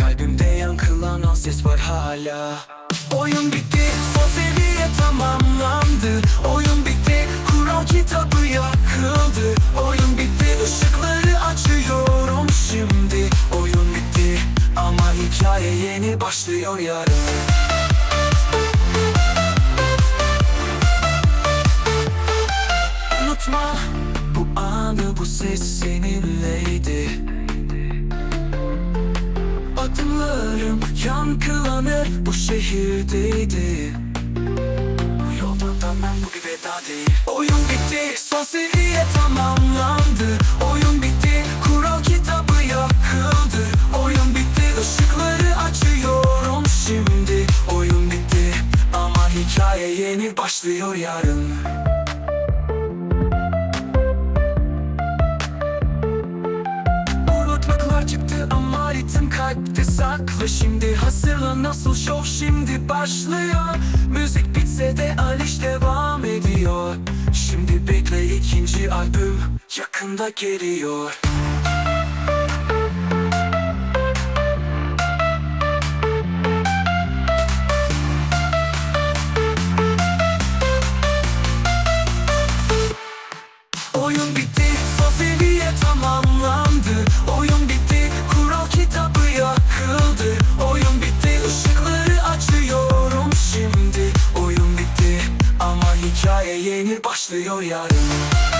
Kalbimde yankılanan ses var hala. Oyun bitti son seviye tamamlandı. Oyun bitti kural kitabı yakıldı. Oyun bitti ışıkları açıyorum şimdi. Oyun bitti ama hikaye yeni başlıyor yarın. Unutma bu anı bu ses seninleydi Adımlarım yankılanır bu şehirdeydi. Yoldan dönmem bu bir veda değil. Oyun bitti son seviye tamamlandı. Oyun bitti kural kitabı yakıldı. Oyun bitti ışıkları açıyorum şimdi. Oyun bitti ama hikaye yeni başlıyor yarın Altın kalpte sakla şimdi Hazırla nasıl şov? Şimdi başlıyor. Müzik bitse de Aliş devam ediyor. Şimdi bekle ikinci albüm. Yakında geliyor. Oyun bitti. Hikaye yeni başlıyor yarın.